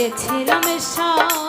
গেছিলাম সব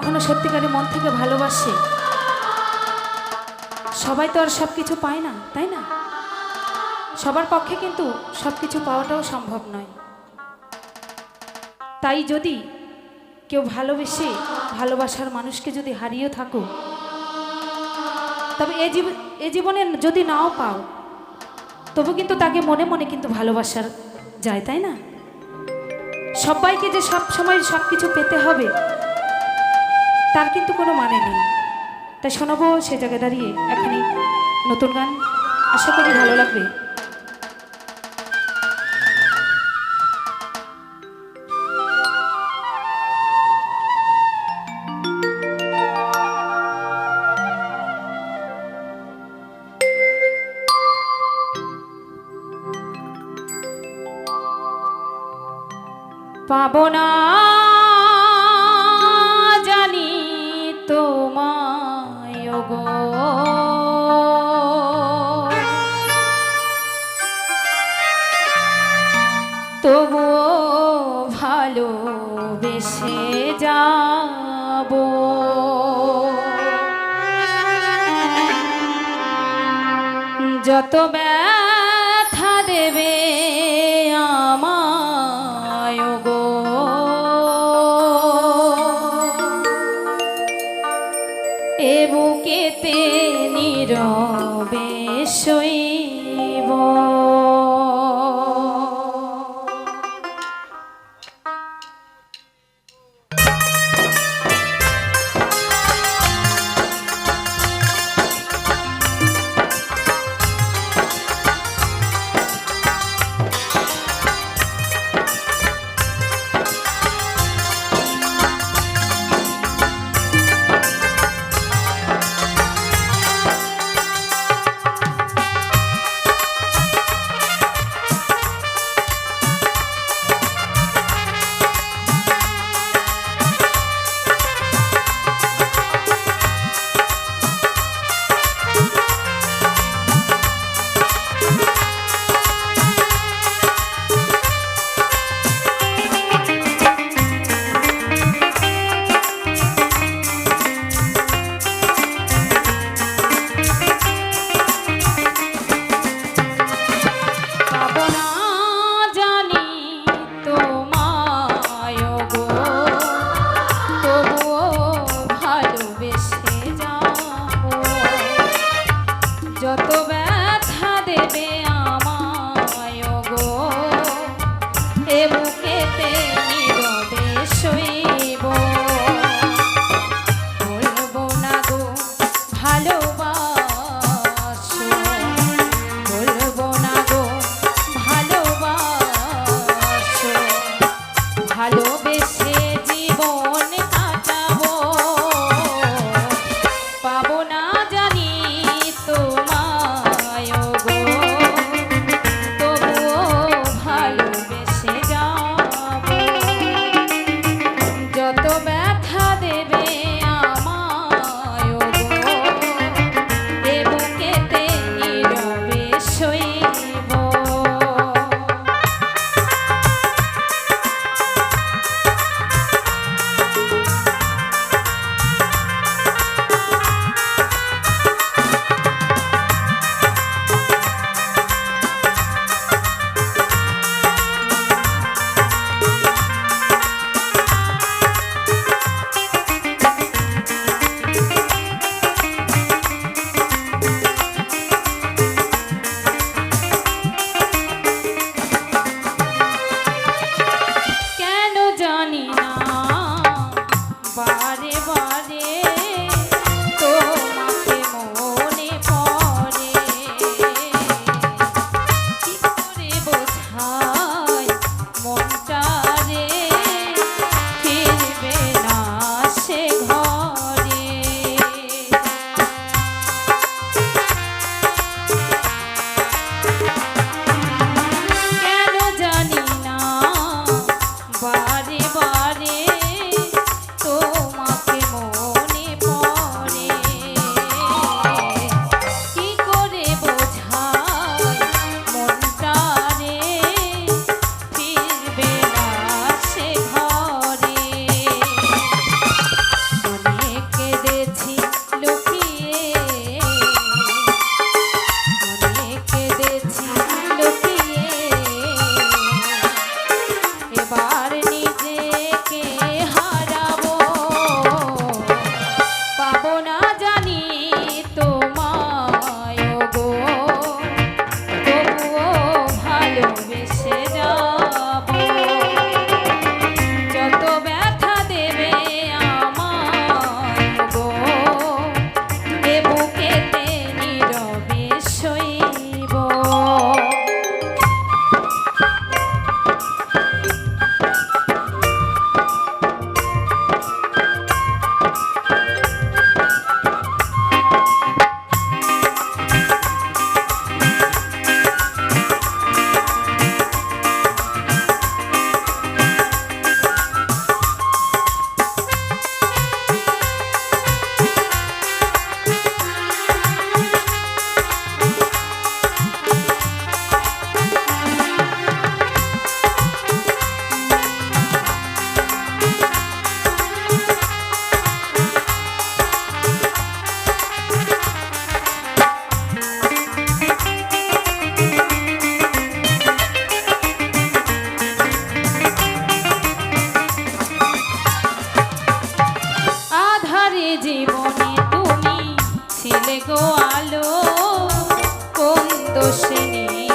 কখনো সত্যিকারের মন থেকে ভালোবাসে? সবাই তো আর সব কিছু পায় না, তাই না? সবার পক্ষে কিন্তু সব কিছু পাওয়াটাও সম্ভব নয়। তাই যদি কেউ ভালোবেসে ভালোবাসার মানুষকে যদি হারিয়ে থাকো, তবে এ এ জীবনে যদি নাও পাও, তবু কিন্তু তাকে মনে মনে কিন্তু ভালোবাসার যায়, তাই না? সবাইকে যে সব সময় সব কিছু পেতে হবে তার কিন্তু কোনো মানে নেই। তাই শোনাবো সে জায়গায় দাঁড়িয়ে এখানে নতুন গান। আশা করি ভালো লাগবে। পাবো যত ব্যথা দিলে গো আলো কোন দোষে নিভে